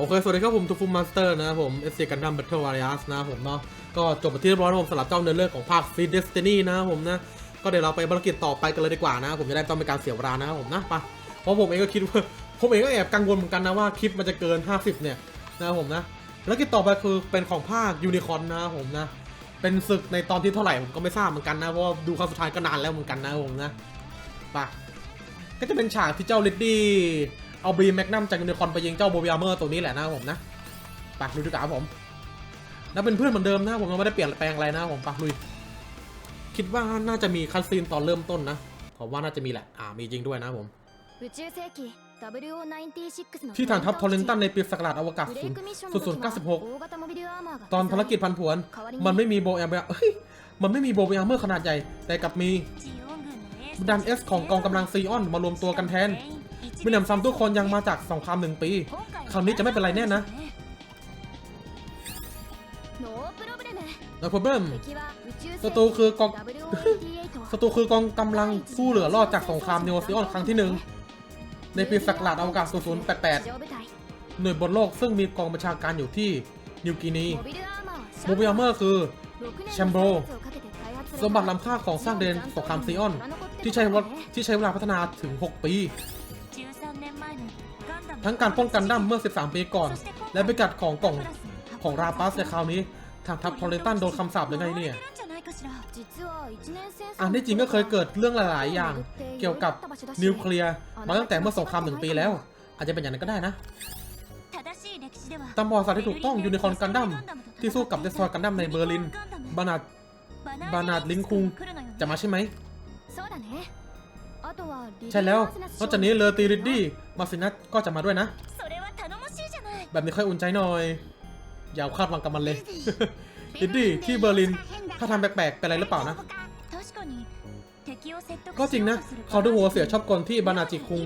โอเค สวัสดีครับผมทูฟูมาสเตอร์นะครับผมเอสซีกันดัม b บ t เทิลวาริอัสนะผมเนาะก็จบไปที่เรียบร้อยแล้วผมสำหรับเจ้าเนื้อเรื่องของภาคฟีดเดสตินีนะครับผมนะ ก็เดี๋ยวเราไปภารกิจต่อไปกันเลยดีกว่านะครับผมจะได้ต้องเป็นการเสียเวลานะครับผมนะไปเพราะผมเองก็คิดว่าผมเองก็แอบกังวลเหมือนกันนะว่าคลิปมันจะเกิน 50 เนี่ยนะครับผมนะภารกิจต่อไปคือเป็นของภาคยูนิคอนนะครับผมนะเป็นศึกในตอนที่เท่าไหร่ผมก็ไม่ทราบเหมือนกันนะเพราะดูครั้งสุดท้ายก็นานแล้วเหมือนกันนะครับผมนะไปก็จะเป็นฉากที่เจ้าลิดดี้ เอาบีแมกนัมจากยูนิคอนไปยิงเจ้าโบวิอาเมอร์ตัวนี้แหละนะผมนะปากลุยดีกว่าผมแล้วเป็นเพื่อนเหมือนเดิมนะผมยังไม่ได้เปลี่ยนแปลงอะไรนะผมปากลุย คิดว่าน่าจะมีคัสซีนตอนเริ่มต้นนะผมว่าน่าจะมีแหละอ่ามีจริงด้วยนะผมที่ฐานทัพทอร์เรนตันในปีศักราชอวกาศศูนย์ศูนย์เก้าสิบหกตอนภารกิจพันผวน มันไม่มีโบแอมเบลมันไม่มีโบแอมเมอร์ขนาดใหญ่ แต่กับมีดันเอสของกองกำลังซีออนมารวมตัวกันแทน มิหนำซ้ำทุกคนยังมาจากสงครามหนึ่งปี คราวนี้จะไม่เป็นไรแน่นะโนโปรเบมศัตรูคือกองศัตรูคือกองกำลังสู้เหลือรอดจากสงครามเนโอซีออนครั้งที่หนึ่งในปีศักราชอวกาศ 0088 หน่วยบนโลกซึ่งมีกองประชาการอยู่ที่นิวกินีโมบิลเมอร์คือแชมโบรสมบัติล้ำค่าของสร้างเดนสงครามซีออน ที่ใช้ที่ใช้เวลาพัฒนาถึง 6 ปี ทั้งการป้องกันดั้มเมื่อ 13 ปีก่อน และไปกัดของกล่องของราปัสในคราวนี้ ทางทัพทอร์เรตันโดนคำสาปหรือไงเนี่ยอันที่จริงก็เคยเกิดเรื่องหลาย ๆ อย่าง เกี่ยวกับนิวเคลียร์มาตั้งแต่เมื่อสองครามหนึ่งปีแล้ว อาจจะเป็นอย่างนั้นก็ได้นะตำมประวัติศาสตร์ที่ถูกต้องยูนิคอนกันดั้มที่สู้กับเดซทอยกันดั้มในเบอร์ลินบานาดบานาดลิงคุงจะมาใช่ไหม ใช่แล้วนอกจากนี้เลอตีริดดี้มาฟินัสก็จะมาด้วยนะ แบบนี้ค่อยอุ่นใจหน่อย อย่าคาดหวังกับมันเลยริดดี้ที่เบอร์ลิน ถ้าทำแปลกๆ เป็นอะไรหรือเปล่านะ ก็จริงนะ เขาดูหัวเสียชอบกลที่บานาจิคุง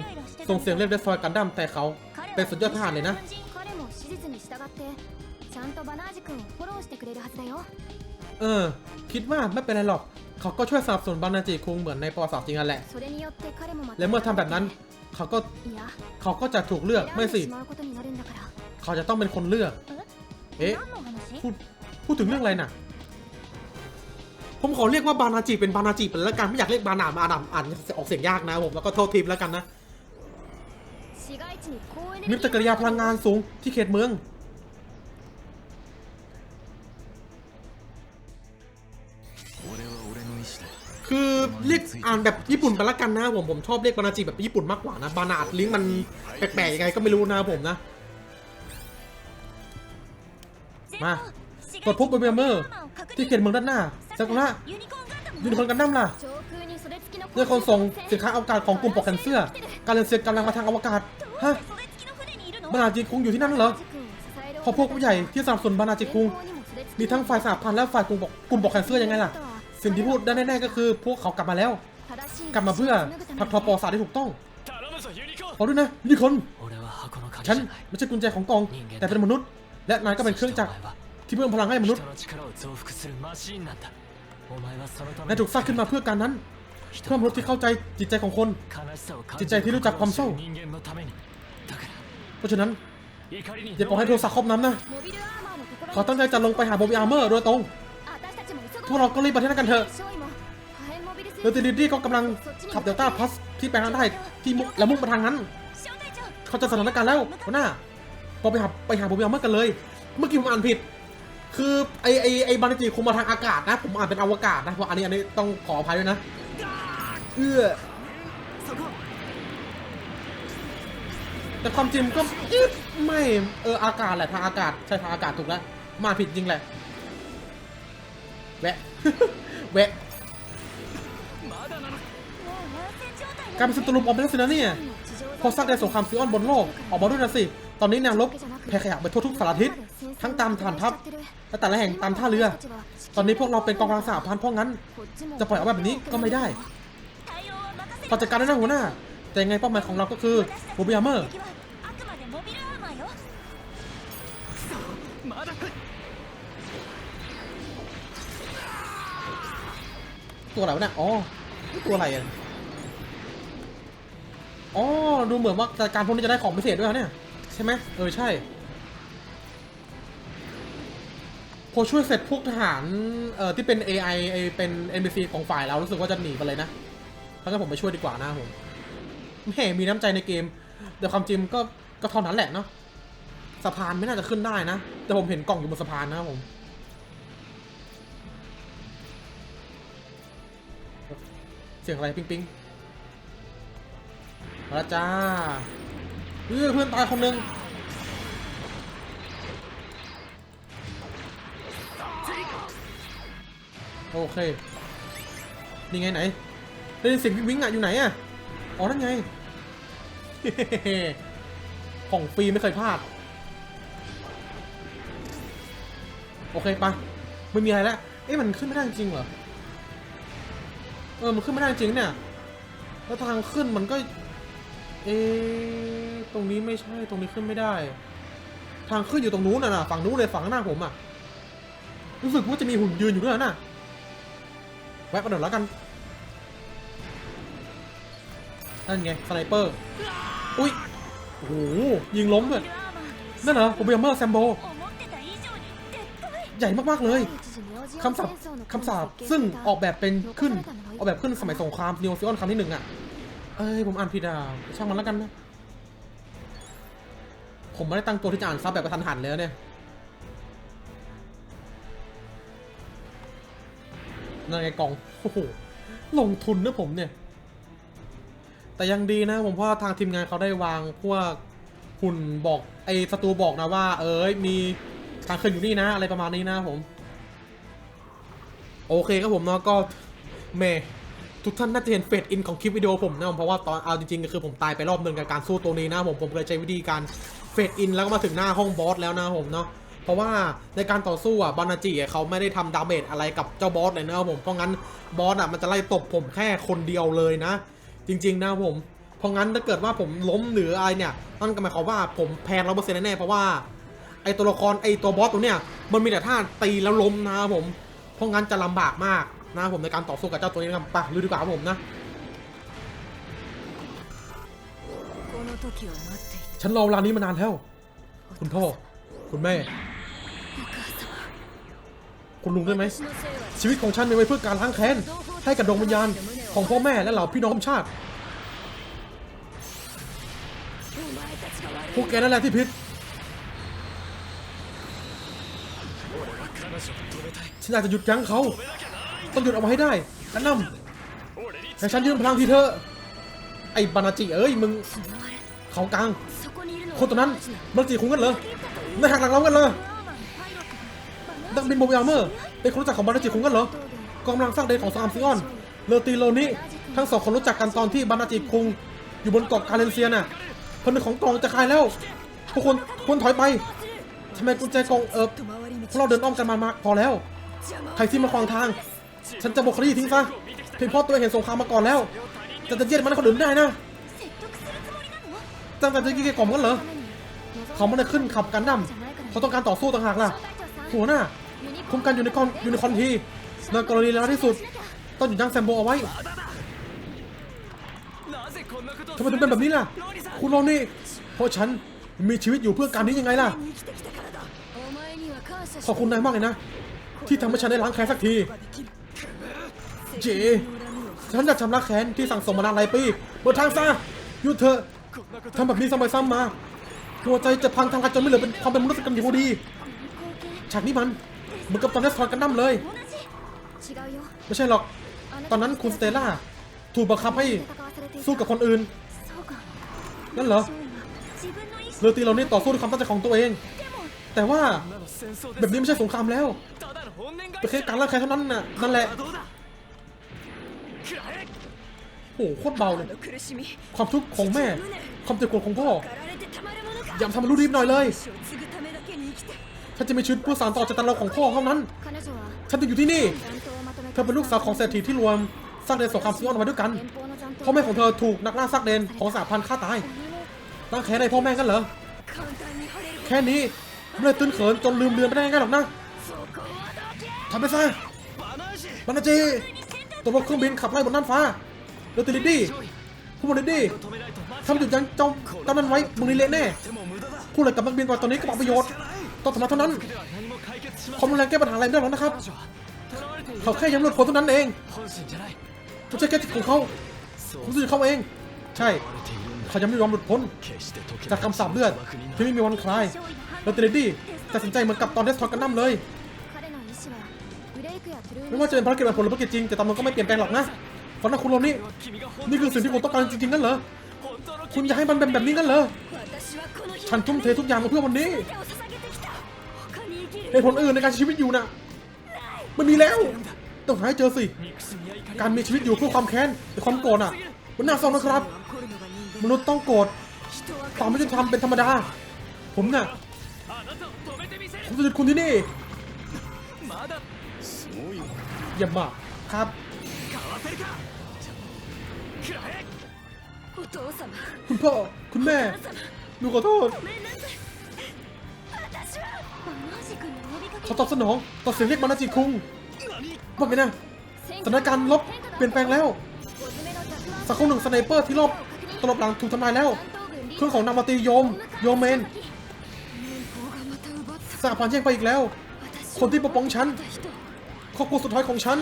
ส่งเสียงเรียกเดสฟอยกันดั้มแต่เขาเป็นสุดยอดทหารเลยนะเออ คิดว่าไม่เป็นไรหรอก เขาก็ช่วยสนับสนนบานาจิคุงเหมือนในประวัติศาสตร์จริงนั่นแหละ และเมื่อทำแบบนั้น เขาก็เขาก็จะถูกเลือกไม่สิ เขาจะต้องเป็นคนเลือก เอ๊ะพูดพูดถึงเรื่องอะไรน่ะ ผมขอเรียกว่าบานาจิเป็นบานาจิไปแล้วกันไม่อยากเรียกบานามาดามอ่านออกเสียงยากนะผมแล้วก็โทษทีมแล้วกันนะมิตรกริยาพลังงานสูงที่เขตเมือง อ่านแบบญี่ปุ่นไปละกันนะผมผมชอบเรียกบานาจิแบบญี่ปุ่นมากกว่านะบานาดลิงมันแปลกๆยังไงก็ไม่รู้นะผมนะ มากดพบเบอร์เมอร์ ที่เขียนเมืองด้านหน้าจักละยูนิคอนกันดั้มล่ะเรื่องคนส่งสินค้าอากาศของกลุ่มปกกันเสื้อ การเรียนเสียกำลังมาทางอวกาศฮะบานาจิคุงอยู่ที่นั่นเหรอพอพวกผู้ใหญ่ที่สนับสนุนบานาจิคุงมีทั้งฝ่ายสหพันและฝ่ายกลุ่มปกกันเสื้อยังไงล่ะ สิ่งที่พูดได้แน่ๆก็คือพวกเขากลับมาแล้ว กลับมาเพื่อผักทอปอสาได้ถูกต้องขอด้วยนะนิคุนฉันไม่ใช่กุญแจของกอง แต่เป็นมนุษย์ และนายก็เป็นเครื่องจักรที่เพิ่มพลังให้มนุษย์นายถูกสร้างขึ้นมาเพื่อการนั้นเพื่อมนุษย์ที่เข้าใจจิตใจของคน จิตใจที่รู้จักความเศร้า เพราะฉะนั้นอย่าปล่อยให้โทรศัพท์ครอบน้ำนะ ขอตั้งใจจะลงไปหาโบบิอาร์เมอร์โดยตรง พวกเราก็รีบไปที่นั่นกันเถอะเดลติดิดี้ก็กำลังขับเดลต้าพัสที่แปลงางได้ที่มุกและมุ่งไปทางนั้น เขาจะสถานการณ์แล้วหัวหน้าพอไปหาไปหาผมยามเมื่อกันเลย เมื่อกี้ผมอ่านผิด คือไอไอไอบานิจิคงมาทางอากาศนะ ผมอ่านเป็นอวกาศนะเพราะอันนี้อันนี้ต้องขออภัยด้วยนะ เอื้อแต่ความจริงก็ไม่เอออากาศแหละทางอากาศใช่ทางอากาศถูกแล้วมาผิดจริงแหละ แวะ แวะการเป็นศัตรูปลอมไปแล้วสินะเนี่ยพอสร้างในสงครามซิออนบนโลก ออกมาด้วยนะสิ ตอนนี้แนวงลบแร่ขยะไปทั่วทุกสารทิศ ทั้งตามฐานทัพ และแต่ละแห่งตามท่าเรือ ตอนนี้พวกเราเป็นกองกำลังสหพันธ์เพราะงั้น จะปล่อยเอาแบบนี้ก็ไม่ได้ต่อการนั้นนะหัวหน้า แต่ไงเป้าหมายของเราก็คือบูบิอาเมอร์ ตัวอะไรวะเนี่ยอ๋อตัวอะไรอะอ๋อดูเหมือนว่าการพวกนี้จะได้ของพิเศษด้วยนะเนี่ย ใช่ไหมเออใช่ พอช่วยเสร็จพวกทหารเอ่อที่เป็น AI ไอเป็น NPC ของฝ่ายเรารู้สึกว่าจะหนีไปเลยนะถ้าะงั้นผมไปช่วยดีกว่านะผมแหมมีน้ำใจในเกม แต่ความจริงก็ก็เท่านั้นแหละเนาะสะพานไม่น่าจะขึ้นได้นะ แต่ผมเห็นกล่องอยู่บนสะพานนะผม เสียงอะไรปิ๊งปิ๊งมาล้วจ้าเออเพื่อนตายคนหนึ่งโอเค นี่ไงไหน ได้ยินเสียงวิ่งอะอยู่ไหนอะ อ๋อ นั่นไง ของฟรีไม่เคยพลาด โอเคปะไม่มีอะไรแล้ว เอ๊ะมันขึ้นไม่ได้จริงเหรอ ออมันขึ้นไม่ได้จริงเนี่ย แล้วทางขึ้นมันก็ เอตรงนี้ไม่ใช่ตรงนี้ขึ้นไม่ได้ ทางขึ้นอยู่ตรงนู้นน่ะฝั่งนู้นเลยฝั่งหน้าผมอะรู้สึกว่าจะมีหุ่นยืนอยู่ด้วยนะแวะมาหน่อยแล้วกันนั่นไงสไนเปอร์ อุ้ยโอ้โหยิงล้มเลยนั่นเหรอผมเบลเมอร์แซมโบ ใหญ่มากๆเลยคำคำศัพท์คำสาสาปซึ่งออกแบบเป็นขึ้น ออกแบบขึ้นสมัยสงครามนิวซีออนครั้งที่หนึ่งอะ เอ้ยผมอ่านผิดอะช่างมันแล้วกันนะ ผมไม่ได้ตั้งตัวที่จะอ่านซับแบบกระทันหันเลยนะเนี่ยนั่นไงกองโอ้โหลงทุนนะผมเนี่ย แต่ยังดีนะ ผมว่าทางทีมงานเขาได้วางพวกหุ่นบอกไอ้ศัตรูบอกนะว่า เอ้ยมี ทางขึ้นอยู่นี่นะ อะไรประมาณนี้นะผม โอเคครับผมเนาะก็เมทุกท่านน่าจะเห็นเฟดอินของคลิปวิดีโอผมนะผมเพราะว่าตอนเอาจริงๆก็คือผมตายไปรอบหนึ่งกับการสู้ตัวนี้นะผมผมเลยใช้วิธีการเฟดอินแล้วก็มาถึงหน้าห้องบอสแล้วนะผมเนาะเพราะว่าในการต่อสู้อะบานาจิเขาไม่ได้ทำดาเมจอะไรกับเจ้าบอสเลยนะครับผมเพราะงั้นบอสอะมันจะไล่ตบผมแค่คนเดียวเลยนะ จริง ๆ นะผมเพราะงั้นถ้าเกิดว่าผมล้มหรืออะไรเนี่ยนั่นก็หมายความว่าผมแพ้ร้อยเปอร์เซ็นต์แน่ๆเพราะว่า ไอตัวละครไอตัวบอสตัวเนี้ยมันมีแต่ท่าตีแล้วล้มนะครับผม เพราะงั้นจะลำบากมากนะครับผมในการต่อสู้กับเจ้าตัวนี้นะครับปะรู้ดีกว่าครับผมนะฉันรอเวลานี้มานานแล้ว คุณพ่อ คุณแม่ คุณลุงได้ไหม ชีวิตของฉันเป็ไว้เพื่อการล้างแค้น ให้กับดวงวิญญาณของพ่อแม่และเหล่าพี่น้องชาติ พวกแกนั่นแหละที่ผิด ฉันอยากจะหยุดยั้งเขา ต้องหยุดออกมาให้ได้นันนำให้ฉันยืนพลังทีเธอ ไอ้บานาจิเอ้ยมึงเขากลาง คนตัวนั้นบานาจิคุ้งกันเหรอไม่หักหลังเรากันเลยดักบินโบอมยาเมอร์เป็นคนรู้จักของบานาจิคุ้งกันเหรอกองกำลังสร้างเดนของสซามซิออน เลอตีโลนี้ทั้งสองคนรู้จักกันตอนที่บานาจิคุง อยู่บนเกาะกาเลนเซียน่ะคนหนึ่งของกองจะคายแล้วทุกคนควรถอยไปทำไมกุญแจกองเอิบ พวกเราเดินอ้อมกันมามาพอแล้ว ใครที่มาขวางทาง ฉันจะบอกคารีทิ้งซะเพียงพราตัวเองเห็นสงครามมาก่อนแล้ว จะจะเย็ดมันคนอื่นได้นะตั้งแต่จะกี้กล่อมกันเหรอเขาไม่ได้ขึ้นขับกันดั้มเขาต้องการต่อสู้ต่างหากล่ะหัวหน้าคุ้มกันอยู่ในคอนอยู่ในคอนทีในกรณีแล้วที่สุด ต้องอยู่ดังแซมโบเอาไว้ทำไมถึงเป็นแบบนี้ล่ะ คุณโรนี่เพราะฉันมีชีวิตอยู่เพื่อการนี้ยังไงล่ะ ขอบคุณนายมากเลยนะ ที่ทำให้ฉันได้ล้างแค้นสักที เจ ฉันจะชำระแค้นที่สั่งสมมานานหลายปีเปิดทางซะหยุดเถอะทำแบบนี้ซ้ำไปซ้ำมาหัวใจจะพังทางกันจนไม่เหลือเป็นความเป็นมนุษย์กันอยู่ดีฉากนี้มันเหมือนกับตอนนั้นสอนกันดั้มเลย ไม่ใช่หรอก ตอนนั้นคุณสเตล่า ถูกบังคับให้สู้กับคนอื่น นั่นเหรอเรือตีเรานี่ต่อสู้ด้วยความตั้งใจของตัวเอง แต่ว่าแบบนี้ไม่ใช่สงครามแล้วเป็นแค่การล่าแค้เท่านั้นน่ะนั่นแหละโอ้โหโคตรเบาเลยความทุกข์ของแม่ ความเจ็บปวดของพ่ออย่าทำมันรู้รีบหน่อยเลย ฉันจะมีชีวิตเพื่สานต่อเจตนเราของพ่อเท่านั้น ฉันจะอยู่ที่นี่ เธอเป็นลูกสาวของเศรษฐีที่รวมสร้างเดนสงครามซุ่อนไว้ด้วยกัน พ่อแม่ของเธอถูกนักล่าซักเดนของสหพันธ์ฆ่าตายตั้งแค่ในพ่อแม่กันเหรอ แค่นี้ เลยตื้นเขินจนลืมเลือนไปได้ง่ายหรอกนะทำไปซะบานาจีตัวพวกเครื่องบินขับไล่บนน่านฟ้าโรยติลิดดี้คุณบริดี้ทำจุดยังจ้าเจ้านั้นไว้มึงนี่เละแน่พูดอะไรกับนักบินก่อตอนนี้ก็บอกประโยชน์ต้องทำมาเท่านั้นความรุนแรงแก้ปัญหาอะไรไม่ได้หรอกนะครับเขาแค่ย้ำรวดคนเท่านั้นเองไม่ใช่แค่ของเขาผมสู้อเขาเอง ใช่ เขายังไม่ยอมหลุดพ้นจากคำสาปเลือดที่ไม่มีวันคลาย เราเตรดดี้ตัดสินใจเหมือนกับตอนเดสทอร์กันนั่มเลย ไม่ว่าจะเป็นภารกิจแบบผลหรือภารกิจจริงแต่ตำรวนก็ไม่เปลี่ยนแปลงหรอกนะฟันนักคุณลมนี่นี่คือสิ่งที่ผมต้องการจริงๆนั่นเหรอคุณอยากให้มันเป็นแบบนี้นั่นเหรอฉันทุ่มเททุกอย่างเพื่อวันนี้ในผลอื่นในการชีวิตอยู่นะมันมีแล้วต้องหาให้เจอสิ การมีชีวิตอยู่เพื่อความแค้นหรืความโกรธอะ มันน่าเศร้านะครับ มนุษย์ต้องโกรธความไม่ยุติธรรมเป็นธรรมดา ผมเนี่ย ผมจะหยุดคุณที่นี่เยี่ยมมาครับคุณพ่อ คุณแม่ หนูขอโทษ เขาตอบสนองต่อเสียงเรียกมานาจิคุงว่าไงนะสถานการณ์ลบเปลี่ยนแปลงแล้วสักคนหนึ่งสไนเปอร์ที่รอบตลบหลังถูกทำลายแล้ว เครื่องของนามาตีโยม โยเมน สาพานแย่งไปอีกแล้ว คนที่ปกป้องฉันครอบครัวสุดท้ายของฉัน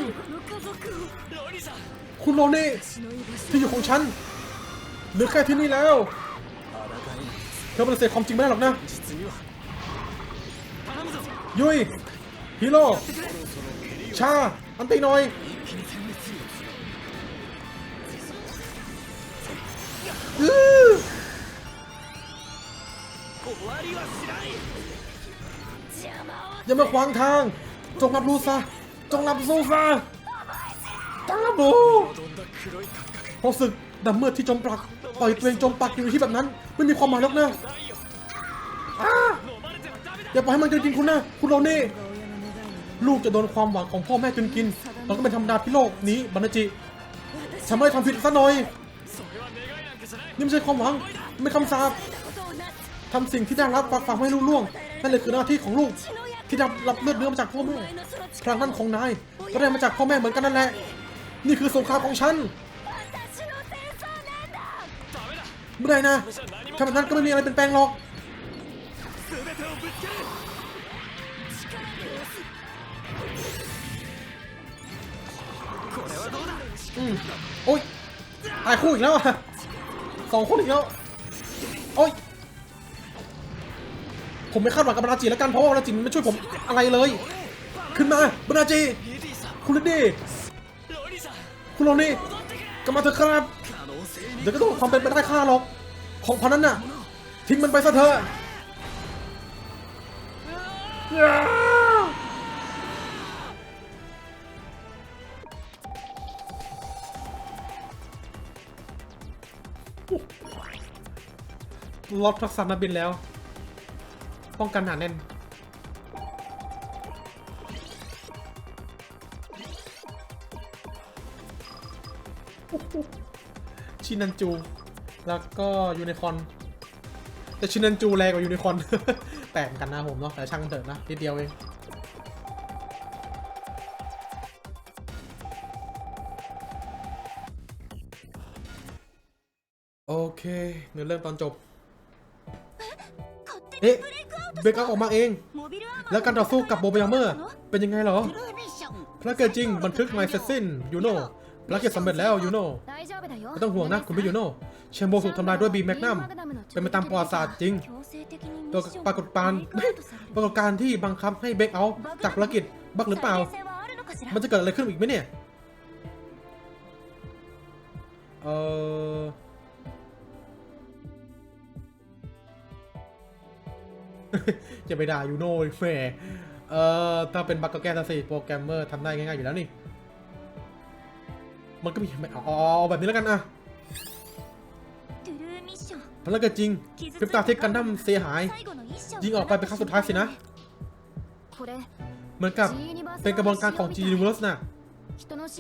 คุณโรเน่ที่อยู่ของฉันเหลือแค่ที่นี่แล้วเธอปฏิเสธความจริงไม่ได้หรอกนะ ยุยฮีโร่ชา อันตีหน้อย อย่ามาขวางทาง จงรับรู้ซะ จงรับรู้ซะจงรับรู้พอสึกดำเมื่อที่จมปลักปล่อยตัวเองจมปลักอยู่ที่แบบนั้น ไม่มีความหมายหรอกนะอย่าปล่อยให้มันจนกินคุณนะ คุณโรนี่ ลูกจะโดนความหวังของพ่อแม่จนกิน เราก็เป็นธรรมดาพิโลกนี้บรรจิฉันไม่ทำผิดซะหน่อย นี่ไม่ใช่ความหวัง ไม่คำสาปทำสิ่งที่ได้รับฝากฝังให้ลูกล่วง นั่นเลยคือหน้าที่ของลูก ที่ดับรับเลือดเนื้อมาจากพ่อแม่พลังนั้นของนายก็ได้มาจากพ่อแม่เหมือนกันนั่นแหละ นี่คือสงครามของฉันไม่ได้นะถ้าแบบนั้นก็ไม่มีอะไรเป็นแปลงหรอกอืมโอ้ยตายคู่อีกแล้วอะสองคู่อีกแล้ว โอ้ย ผมไม่คาดหวังกับบนาจีแล้วกันเพราะว่าบนาจีไม่ช่วยผมอะไรเลย ขึ้นมาบนาจีคุณลินดีคุณโรนี่กลับมาเถอะครับเดี๋ยวก็ต้องความเป็นไปได้ค่าหรอก ของพอนั้นน่ะ ทิ้งมันไปซะเถอะล็อตทักษะมาบินแล้ว ป้องกันหนาแน่น ชินันจู แล้วก็ยูนิคอร์นแต่ชินันจูแรงกว่ายูนิคอร์นแปลกเหมือนกันนะผมเนาะ แต่ช่างมันเถอะนะนิดเดียวเองโอเคเนื้อเรื่องตอนจบ เอ๊ะ เบกเอาออกมาเอง แล้วการต่อสู้กับโบเบยเมอร์เป็นยังไงเหรอพระเกิดจริงบันทึกไม่เสร็จสิ้นยูโน่ภารกิจสำเร็จแล้วยูโน่ไม่ต้องห่วงนะคุณพี่ยูโน่เชมโบถูกทำลายด้วยบีแมกนัมเป็นไปตามประวัติศาสตร์จริงตัวปรากฏการณ์ปรากฏการณ์ที่บังคับให้เบกเอาจากภารกิจบักหรือเปล่า มันจะเกิดอะไรขึ้นอีกไหมเนี่ยเออ จะไปด่ายูโน่แหมเอ่อถ้าเป็นบักก็แก้ทันสิโปรแกรมเมอร์ทำได้ง่ายๆอยู่แล้วนี่ มันก็มีอ๋อแบบนี้แล้วกันอะพลังเกิดจริงพิปตาเทคกันดั้มเสียหาย ยิงออกไปเป็นครั้งสุดท้ายสินะ เหมือนกับเป็นกระบวนการของจีนิวลสนะ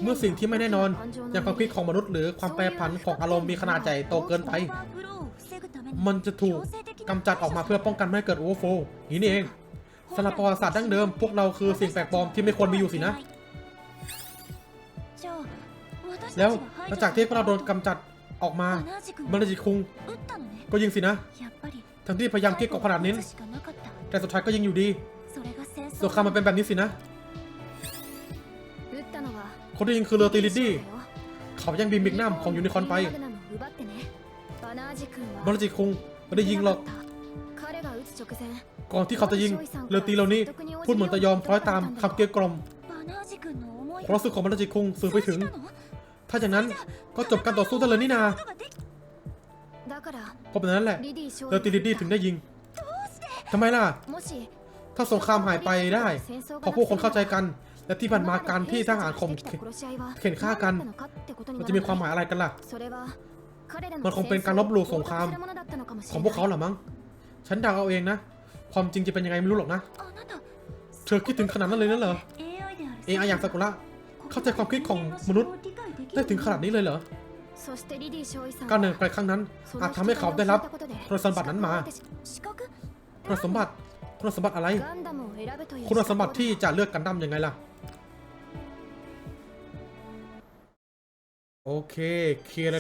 เมื่อสิ่งที่ไม่แน่นอน อย่างความคิดของมนุษย์หรือความแปรผันของอารมณ์มีขนาดใหญ่โตเกินไป มันจะถูกกำจัดออกมาเพื่อป้องกันไม่ให้เกิดโอเวอร์โฟนี่นี่เองสำหรับประวัติศาสตร์ดั้งเดิม พวกเราคือสิ่งแปลกปลอมที่ไม่ควรมีอยู่สินะ แล้วหลังจากที่พวกเราโดนกำจัดออกมามันจิคุง ก็ยิงสินะ ทั้งที่พยายามเกลี้ยกล่อมขนาดนี้ แต่สุดท้ายก็ยิงอยู่ดีสงครามมันเป็นแบบนี้สินะ คนที่ยิงคือเลอตีลิดดี้ เขายังบีมบิกนัมของยูนิคอนไป บานาจิคงไม่ได้ยิงหรอก ก่อนที่เขาจะยิงเรือตีเหล่านี้พูดเหมือนจะยอมคล้อยตามคำเกลียกล่อมความรู้สุกของบานาจิคงสื่อไปถึง ถ้าอย่างนั้นก็จบการต่อสู้ได้เลยนี่นาเพราะแบบนั้นแหละเรือตีลิดดี้ถึงได้ยิงทำไมล่ะ ถ้าสงครามหายไปได้พอพวกคนเข้าใจกัน และที่ผ่านมาการที่ทหารข่มเข็นฆ่ากัน มันจะมีความหมายอะไรกันล่ะ มันคงเป็นการลบหลู่สงคราม ของพวกเขาเหรอมั้ง ฉันเดาเอาเองนะ ความจริงจะเป็นยังไงไม่รู้หรอกนะ เธอคิดถึงขนาดนั้นเลยนั่นเหรอ เอไออยากซากุระ เข้าใจความคิดของมนุษย์ ได้ถึงขนาดนี้เลยเหรอ การเดินไปครั้งนั้น อาจทำให้เขาได้รับคุณสมบัตินั้นมาคุณสมบัติคุณสมบัติอะไร คุณสมบัติที่จะเลือกกันดั้มยังไงล่ะ โอเค เคลียร์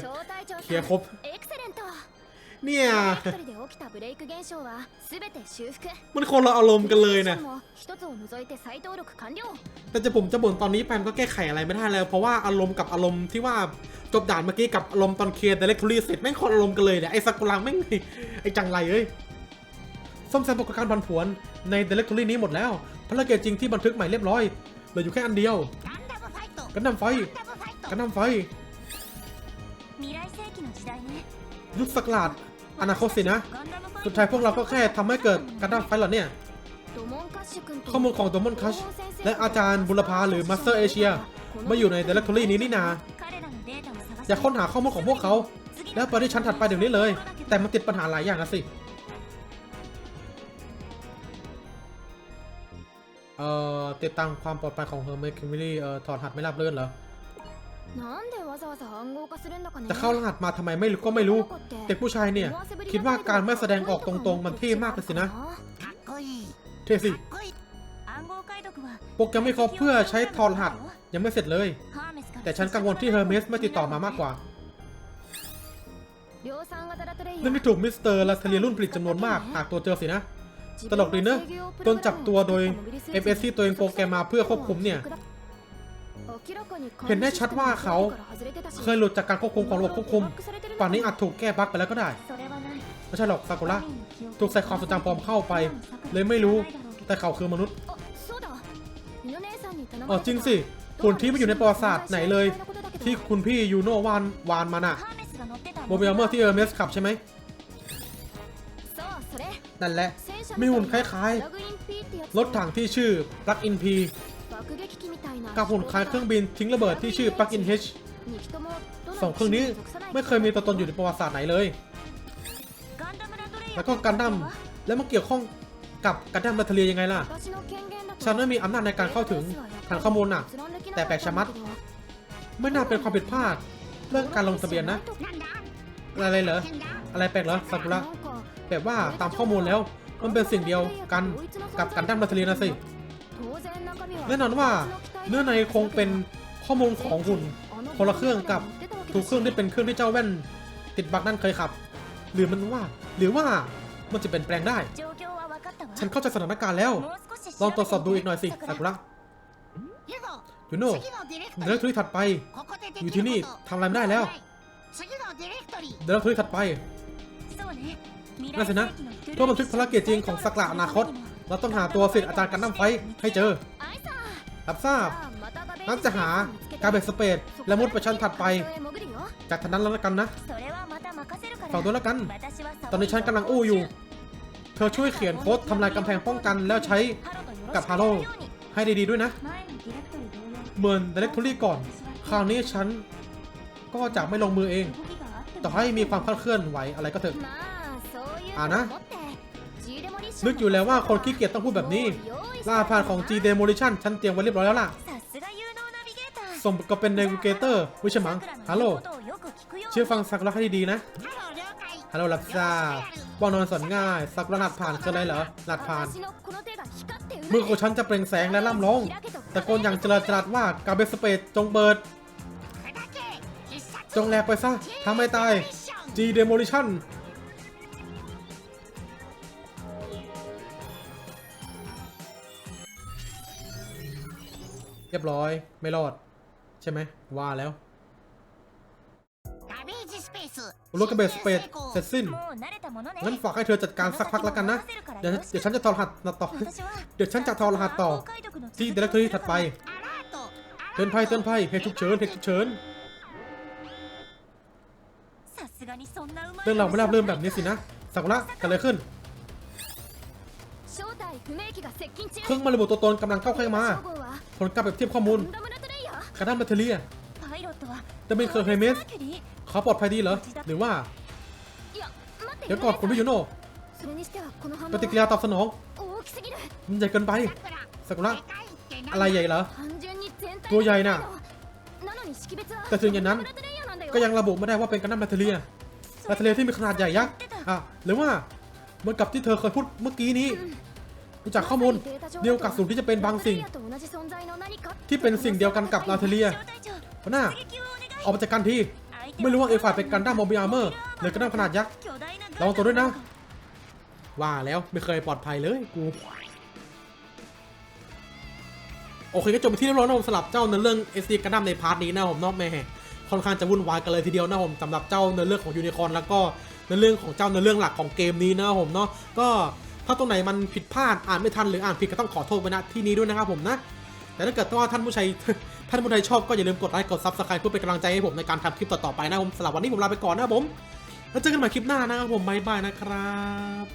เคลียร์ครบเนี่ยมันคนละอารมณ์กันเลยนะแต่จะผมจะบ่นตอนนี้แปมันก็แก้ไขอะไรไม่ได้แล้ว เพราะว่าอารมณ์กับอารมณ์ที่ว่าจบด่านเมื่อกี้กับอารมณ์ตอนเคลียร์แต่เล็กทุรีเสร็จแม่งคนอารมณ์กันเลยเนี่ยไอ้สักุลังแม่งไอ้จังไรเอ้ยส้มแซมประกอบการบันผวนในเดลิทอรี่นี้หมดแล้วภารกิจจริงที่บันทึกใหม่เรียบร้อยเหลืออยู่แค่อันเดียวกันนำไฟกันนำไฟ ยุคสกลาดอนาคตสินะ สุดท้ายพวกเราก็แค่ทำให้เกิดการดั้มไฟหรอเนี่ย ข้อมูลของโดมอนคัชและอาจารย์บุรพาหรือมาสเตอร์เอเชียมาอยู่ในเดลักทอรี่นี้นี่นาอยากค้นหาข้อมูลของพวกเขา แล้วไปที่ชั้นถัดไปเดี๋ยวนี้เลย แต่มันติดปัญหาหลายอย่างนะสิเอ่อติดตามความปลอดภัยของเฮอร์เมคิมิลี่เอ่อถอดหัดไม่รับเลื่อนเหรอ จะเข้ารหัสมาทำไมไม่รู้ก็ไม่รู้ แต่ผู้ชายเนี่ย คิดว่าการไม่แสดงออกตรงๆ มันเท่มากเลยสินะ เท่สิโปรแกรมไม่ครบเพื่อใช้ถอดรหัสยังไม่เสร็จเลย แต่ฉันกังวลที่เฮอร์เมสไม่ติดต่อมามากกว่าเรื่องที่ถูกมิสเตอร์ลาเทเลียรุ่นผลิตจำนวนมาก หากตัวเจอสินะ ตลกดีเนอะต้นจับตัวโดย FSC ตัวเองโปรแกรมมาเพื่อควบคุมเนี่ย เห็นได้ชัดว่าเขาเคยหลุดจากการควบคุมของระบบควบคุม ป่านนี้อาจถูกแก้บั๊กไปแล้วก็ได้ ไม่ใช่หรอกซากุระถูกใส่ความสนจังปลอมเข้าไป เลยไม่รู้ แต่เขาคือมนุษย์อ๋อจริงสิหุ่นที่ไม่อยู่ในประวัติศาสตร์ไหนเลย ที่คุณพี่ยูโนวานวานมาน่ะโมบลเมอร์ที่เออร์เมสขับใช่ไหมนั่นแหละ มีหุ่นคล้ายๆ รถถังที่ชื่อปลักอินพี กับหุ่นคล้ายเครื่องบินทิ้งระเบิดที่ชื่อปักอินเฮชสองเครื่องนี้ไม่เคยมีตัวตนอยู่ในประวัติศาสตร์ไหนเลย แล้วก็การดั้มแล้วมันเกี่ยวข้องกับการดั้มรัทเลียยังไงล่ะ ฉันไม่มีอำนาจในการเข้าถึงฐานข้อมูลน่ะ แต่แปลกชะมัด ไม่น่าเป็นความผิดพลาด เรื่องการลงทะเบียนนะ อะไรเหรอ อะไรแปลกเหรอซากุระแบบว่าตามข้อมูลแล้ว มันเป็นสิ่งเดียวกันกับการดั้มรัทเลียนะสิ แน่นอนว่าเนื้อในคงเป็นข้อมูลของหุ่นคนละเครื่องกับถูกเครื่องที่เป็นเครื่องที่เจ้าแว่น ติดบักนั่นเคยขับ หรือมันว่า หรือว่ามันจะเป็นแปลงได้ ฉันเข้าใจสถานการณ์แล้ว ลองตรวจสอบดูอีกหน่อยสิซากุระยูโน่เดลทุรีถัดไป อยู่ที่นี่ทำอะไรไม่ได้แล้วเดลทุรีถัดไปน่าเสียนะตัวบันทึกภารกิจจริงของสักละอนาคต เราต้องหาตัวสิทธิ์อาจารย์กันน้ำไฟให้เจอรับทราบนักจะหาการเบสเปดและมุดประชันถัดไป จากทนั้นแล้วกันนะฝากตัวแล้วกัน ตอนนี้ฉันกำลังอู้อยู่ เธอช่วยเขียนโค้ดทำลายกำแพงป้องกันแล้วใช้กับฮาโลให้ดีๆด้วยนะ เหมือนเดเล็กทอลี่ก่อน คราวนี้ฉันก็จะไม่ลงมือเอง ต่อให้มีความคลาดเคลื่อนไหวอะไรก็เถอะอ่านะ นึกอยู่แล้วว่าคนขี้เกียจต้องพูดแบบนี้ล่าผ่านของ G Demolition ชั้นเตรียมไว้เรียบร้อยแล้วล่ะสมก็เป็นเนวิเกเตอร์วิชมังฮัลโหลเชื่อฟังสักรักให้ดีๆนะฮัลโหลลับทราบ้านอนสอนง่าย สักรหัสผ่านคืออะไรเหรอหลัดผ่านมือของฉันจะเปล่งแสงและล่ำร้องตะโกนอย่างเจราจรัดว่ากาเบสเปดจงเบิด จงแลกไปซะทำให้ตาย G Demolition เรียบร้อยไม่รอด ใช่ไหมว่าแล้วรถกระเบสเปซเสร็จสิ้นงั้นฝากให้เธอจัดการสักพักแล้วกันนะ เดี๋ยวเดี๋ยวฉันจะทอรหัสต่อ เดี๋ยวฉันจะทอรหัสต่อ ที่เดลักทรีถัดไป เตือนภัยเตือนภัยเหตุฉุกเฉินเหตุฉุกเฉินเรื่องเราไม่ราบเริ่มแบบนี้สินะสักละกันเลยขึ้น เครื่องมาระบุตัวตนกำลังเข้าใกล้มา ผลการเปรียบเทียบข้อมูลกระด้างแบตเตอรี่จะเป็นเคอร์เฮเมสเขาปลอดภัยดีเหรอ หรือว่า เดี๋ยวก่อนคุณวิโยโน่ปฏิกิริยาตอบสนองมันใหญ่เกินไปสักุระอะไรใหญ่เหรอ ตัวใหญ่น่ะ แต่ถึงอย่างนั้น ก็ยังระบุไม่ได้ว่าเป็นกระด้างแบตเตอรี่แบตเตอรี่ที่มีขนาดใหญ่ยักษ์อะหรือว่าเหมือนกับที่เธอเคยพูดเมื่อกี้นี้ รู้จักข้อมูลเดียวกับสูตรที่จะเป็นบางสิ่ง ที่เป็นสิ่งเดียวกันกับลาเทเลียหัวหน้าออกมาจากกันทีไม่รู้ว่าเอฝ่ายเป็นกันด้ามโมบิอาร์เมอร์หรือกระด้ามขนาดยักษ์ระวังตัวด้วยนะ ว่าแล้วไม่เคยปลอดภัยเลยกูโอเคก็จบไปที่เรียบร้อยนะผมสำหรับเจ้าเนื้อเรื่อง SD กันดั้มในพาร์ทนี้นะผมนอกแม่ค่อนข้างจะวุ่นวายกันเลยทีเดียวนะผมสำหรับเจ้าเนื้อเรื่องของยูนิคอร์นแล้วก็เนื้อเรื่องของเจ้าเนื้อเรื่องหลักของเกมนี้นะผมเนาะก็ ถ้าตรงไหนมันผิดพลาดอ่านไม่ทันหรืออ่านผิดก็ต้องขอโทษไว้ณที่นี้ด้วยนะครับผมนะ แต่ถ้าเกิดว่าท่านผู้ชมท่านผู้ใดชอบก็อย่าลืมกดไลค์กดซับสไครต์เพื่อเป็นกำลังใจให้ผมในการทำคลิปต่อๆไปนะผมสำหรับวันนี้ผมลาไปก่อนนะผมแล้วเจอกันใหม่คลิปหน้านะครับผมบ๊ายบายนะครับ